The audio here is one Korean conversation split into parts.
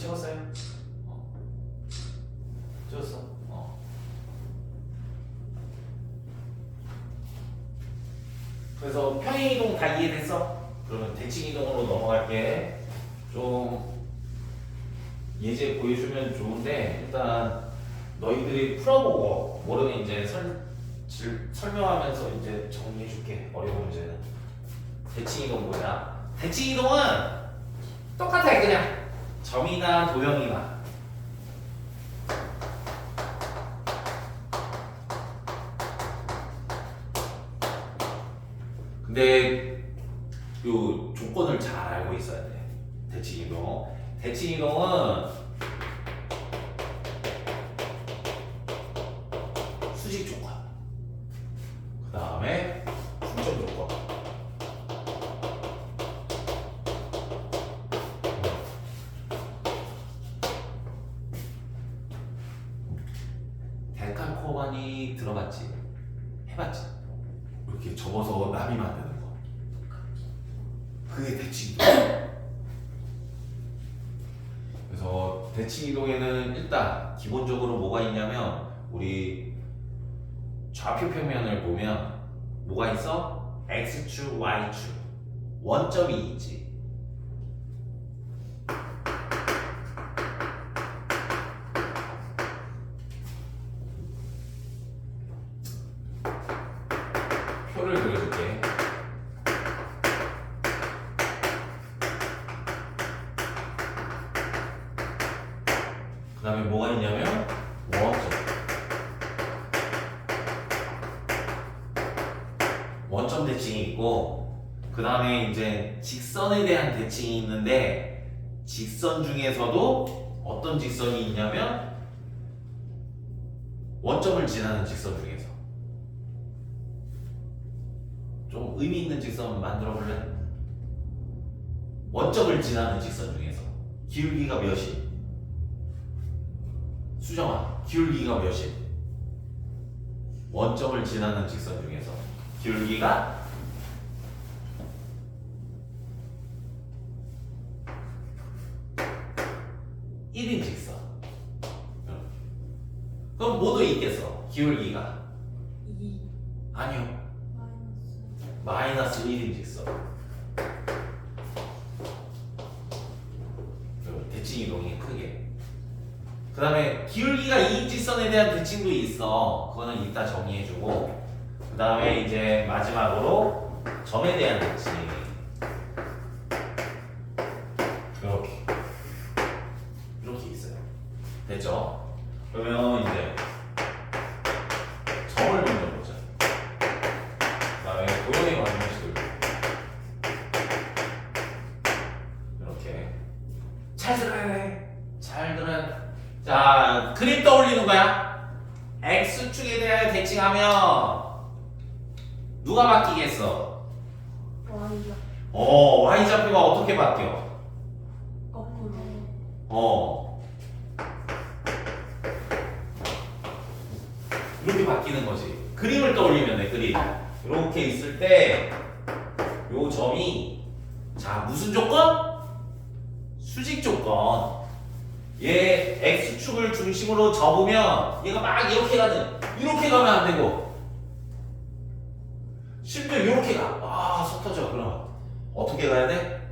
찍었어요? 어. 찍었어. 어. 그래서 평행 이동 다 이해됐어? 그러면 대칭 이동으로 넘어갈게. 좀 예제 보여주면 좋은데 일단 너희들이 풀어보고 모르면 이제 설, 질, 설명하면서 이제 정리해줄게. 어려운 문제는. 대칭 이동 뭐야? 대칭 이동은 똑같아 그냥 점이나 도형이나 근데 요 조건을 잘 알고 있어야 돼. 대칭 이동. 대칭 이동은 들어갔지? 해봤지? 이렇게 접어서 나비 만드는 거. 그게 대칭 이동. 그래서 대칭 이동에는 일단 기본적으로 뭐가 있냐면 우리 좌표 평면을 보면 뭐가 있어? x축, y축. 원점이 있지 표를 그려줄게. 그 다음에 뭐가 있냐면 원점. 원점 대칭이 있고 그 다음에 이제 직선에 대한 대칭이 있는데 직선 중에서도 어떤 직선이 있냐면 원점을 지나는 직선 중에서 좀 의미 있는 직선 만들어 볼래? 원점을 지나는 직선 중에서 기울기가 몇이? 수정아, 기울기가 몇이? 원점을 지나는 직선 중에서 기울기가 일인 직선. 그럼 뭐도 있겠어? 기울기가 2 아니요. 마이너스 마이너스 1인 직선. 대칭 이동이 크게. 그 다음에 기울기가 2인 직선에 대한 대칭도 있어. 그거는 이따 정리해주고. 그 다음에 이제 마지막으로 점에 대한 대칭. 이렇게. 이렇게 있어요. 됐죠? 그러면 이제 점을 먼저 보자. 그 다음에 도형의 방정식을 이렇게 잘 들어야 돼. 잘 들어야 돼. 자, 그림 떠올리는 거야. x축에 대하여 대칭하면 누가 바뀌겠어? Y가 어, y좌표가 어떻게 바뀌어? 거꾸로 어. 이렇게 바뀌는 거지. 그림을 떠올리면 돼, 그림. 이렇게 있을 때, 요 점이, 자, 무슨 조건? 수직 조건. 얘 x축을 중심으로 접으면 얘가 막 이렇게 가는, 이렇게 가면 안 되고, 심지어 이렇게 가. 아, 속 터져. 그럼 어떻게 가야 돼?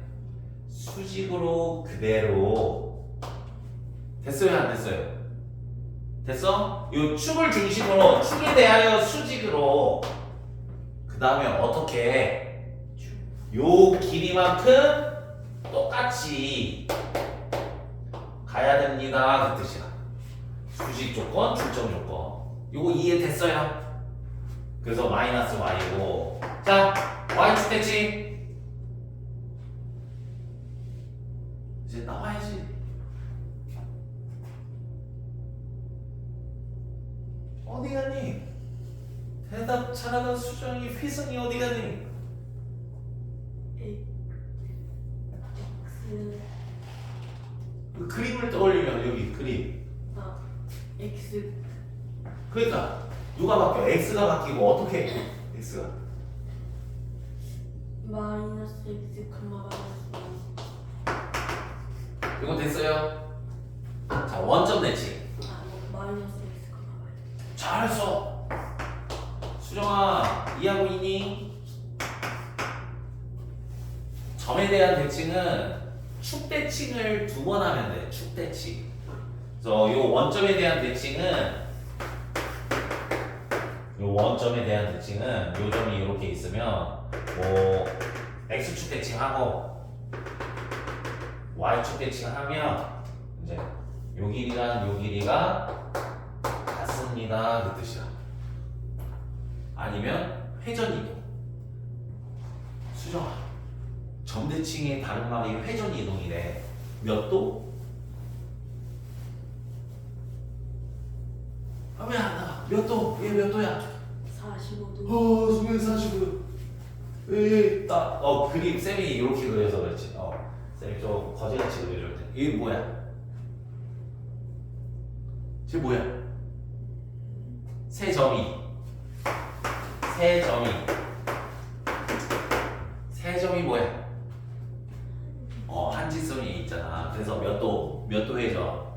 수직으로 그대로 됐어요 안 됐어요? 됐어? 요 축을 중심으로 축에 대하여 수직으로 그 다음에 어떻게 해? 요 길이만큼 똑같이 가야 됩니다 그 뜻이야 수직 조건, 출점 조건 요거 이해 됐어요? 그래서 마이너스 y고 자 y축 대칭 이제 나와야지. 어디 갔니? 대답 잘하던 수정이 휘성이 어디? X 그 그림을 떠올리면 여기 그림. 아 X 그러니까 누가 바뀌어? x가 바뀌고 어떻게 해? x가 마이너스 X 콤마 마이너스 이거 됐어요? 자 원점 대칭 아, 뭐, 마이너스 x 콤마 y. 잘했어 수정아 이해하고 있니? 점에 대한 대칭은 축 대칭을 두 번 하면 돼 축 대칭 그래서 요 원점에 대한 대칭은 요 원점에 대한 대칭은 요 점이 이렇게 있으면 뭐 x축 대칭하고 y축 대칭하면 이제 요 길이랑 요 길이가 같습니다. 그 뜻이야. 아니면 회전이동. 수정아 점대칭의 다른 말이 회전이동이래. 몇 도? 아, 왜안 나와? 몇 도? 얘 몇 도야? 45도. 어, 수백 사십은 왜, 딱, 어, 그림, 쌤이 이렇게 그려서 그렇지. 어, 쌤이 좀 거지같이 그려줄 때. 이게 뭐야? 쟤 뭐야? 세 점이. 세 점이. 세 점이 뭐야? 어, 한지점이 있잖아. 그래서 몇 도, 몇도 회전?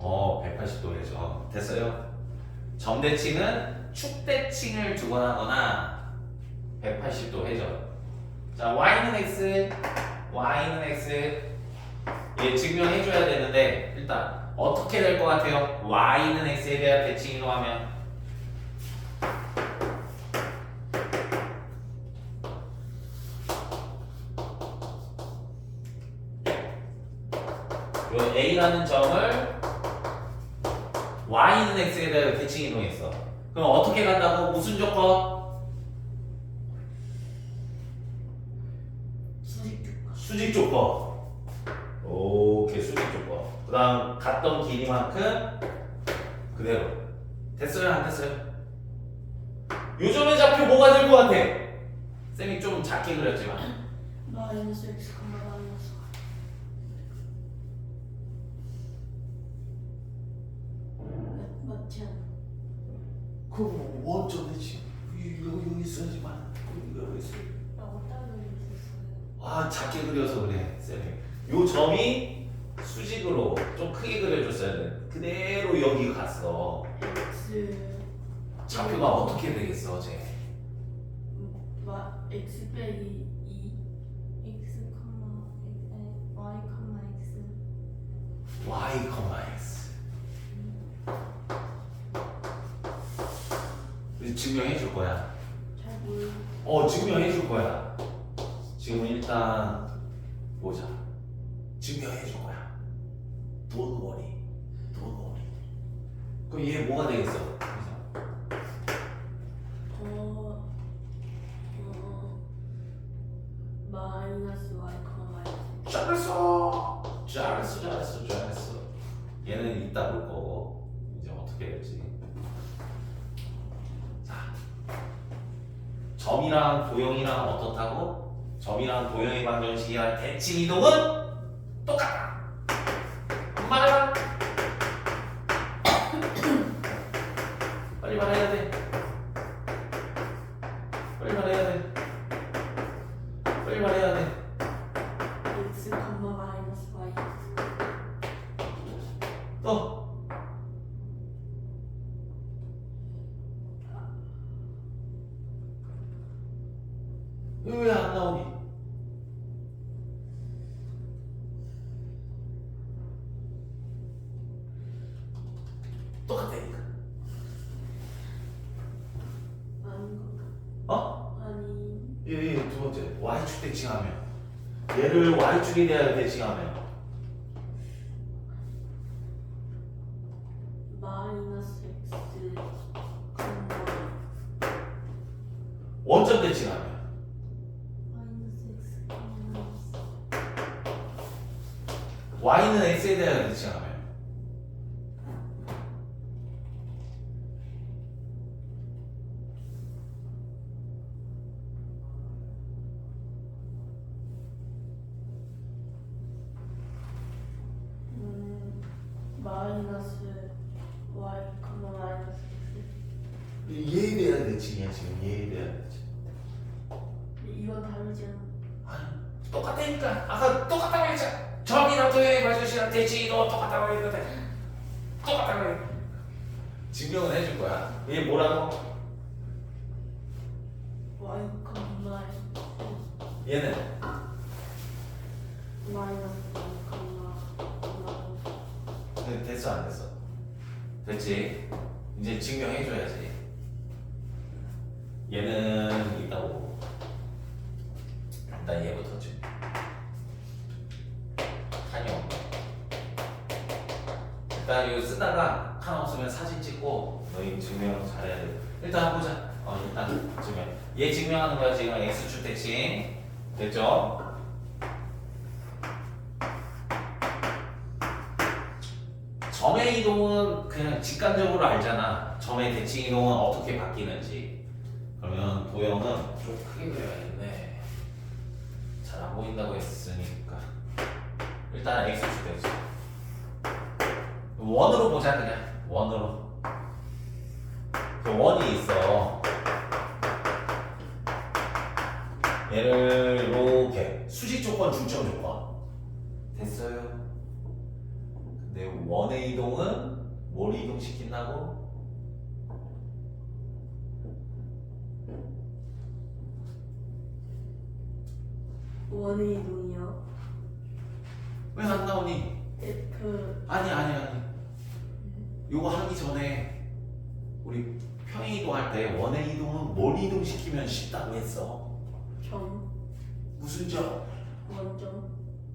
180도. 어, 180도 회전. 됐어요? 점대칭은 축대칭을 두거나거나 180도 회전. 자, y는 x, y는 x. 얘 증명해줘야 되는데 일단 어떻게 될 것 같아요? y는 x에 대한 대칭 이동하면 요 a라는 점을 y는 x에 대한 대칭 이동했어. 그럼 어떻게 간다고? 무슨 조건? 수직 조건. 수직 조건. 오케이 수직 조건. 그 다음 갔던 길이만큼 그대로. 됐어요 안 됐어요? 요즘에 좌표 뭐가 될 것 같아? 쌤이 좀 작게 그렸지만 마이너스 x 라고 따로 있었어요. 아 작게 그려서 그래 쌤이. 요 점이 수직으로 좀 크게 그려줬어야 돼. 그대로 여기 갔어. x 좌표가 어떻게 되겠어, 쟤? 마 x 빼기 2 x x y x y, 점이랑 도형이랑 어떻다고? 점이랑 도형의 방정식이랑 대칭 이동은 Y축 대칭하면. 얘를 Y축에 대하여 대칭하면. 증명은 해줄 거야. 이게 뭐라고? y, 마이너스 얘는 일단 이거 쓰다가 칸 없으면 사진 찍고 너희 증명 잘해야 돼. 일단 보자. 어 일단 증명. 얘 증명하는 거야 지금 x축 대칭. 됐죠? 점의 이동은 그냥 직관적으로 알잖아. 점의 대칭 이동은 어떻게 바뀌는지. 그러면 도형은 좀 크게 그려야겠네. 잘 안 보인다고 했으니까. 일단 x축 대칭. 원으로 보자 그냥. 원으로. 그 원이 있어. 얘를 이렇게 수직 조건, 중점 조건. 됐어요. 근데 원의 이동은 뭘 이동시킨다고? 원의 이동이요 왜 안 나오니? F 아니 아니 아니. 요거 하기 전에 우리 평행 이동 할 때 원의 이동은 뭘 이동시키면 쉽다고 했어. 점 무슨 점? 원점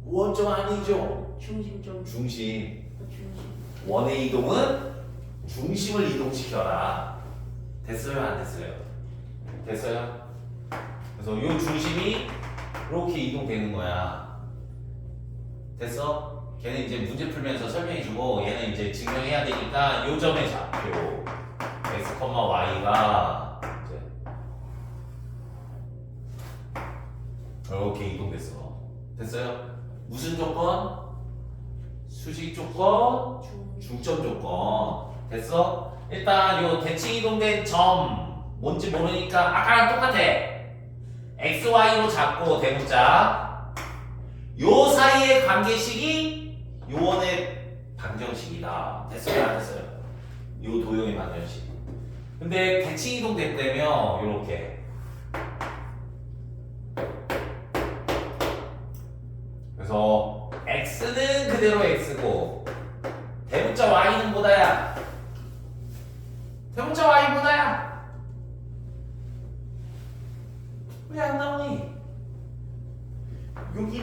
원점 아니죠. 중심점 중심. 중심 원의 이동은 중심을 이동시켜라. 됐어요? 안 됐어요? 됐어요? 그래서 요 중심이 이렇게 이동되는 거야. 됐어? 걔는 이제 문제 풀면서 설명해주고 얘는 이제 증명해야 되니까 요 점의 좌표 x, y가 이제 이렇게 이동됐어. 됐어요? 무슨 조건? 수직 조건, 중 중점 조건 됐어? 일단 요 대칭 이동된 점 뭔지 모르니까 아까랑 똑같아 x, y로 잡고 대문자 요 사이의 관계식이 요원의 방정식이다. 됐어요? 안 됐어요? 요 도형의 방정식. 근데 대칭 이동 됐다며 요렇게. 그래서 x는 그대로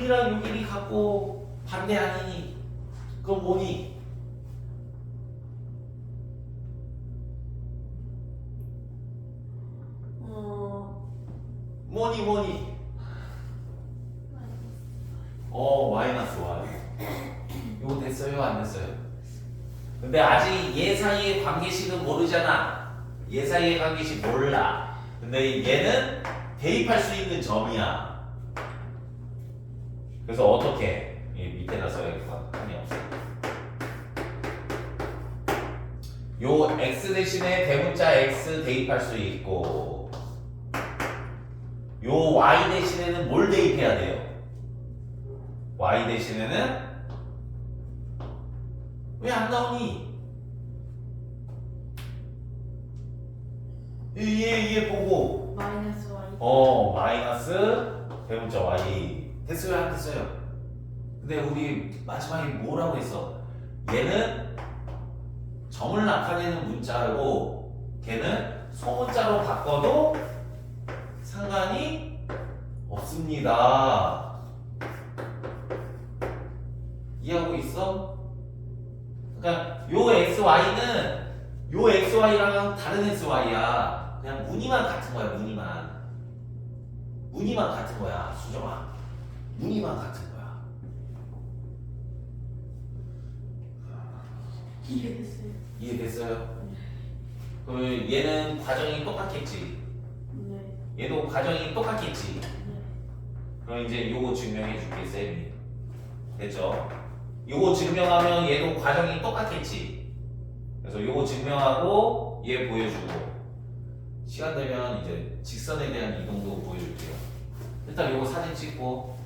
6이랑 6일이 갖고 반대 아니니 그건 뭐니? 어... 뭐니 뭐니? 어 마이너스 y 이거 됐어요? 안 됐어요? 근데 아직 얘 사이의 관계식은 모르잖아. 얘 사이의 관계식 몰라. 근데 얘는 대입할 수 있는 점이야. 그래서 어떻게 이 밑에다 써야겠다 한이 없어 요 x 대신에 대문자 x 대입할 수 있고 요 y 대신에는 뭘 대입해야 돼요? y 대신에는 왜 안 나오니? 얘, 얘 보고 마이너스 y 어 마이너스 대문자 y 됐어요 안 됐어요? 근데 우리 마지막에 뭐라고 했어? 얘는 점을 나타내는 문자고 걔는 소문자로 바꿔도 상관이 없습니다. 이해하고 있어? 그러니까 요 xy는 요 xy랑 다른 xy야. 그냥 무늬만 같은 거야, 무늬만. 무늬만 같은 거야, 수정아. 무늬만 같은 거야. 이해됐어요 이해됐어요? 그럼 얘는 과정이 똑같겠지. 네 얘도 과정이 똑같겠지. 네. 그럼 이제 요거 증명해 줄게 쌤이 됐죠? 요거 증명하면 얘도 과정이 똑같겠지 그래서 요거 증명하고 얘 보여주고 시간 되면 이제 직선에 대한 이동도 보여줄게요 일단 요거 사진 찍고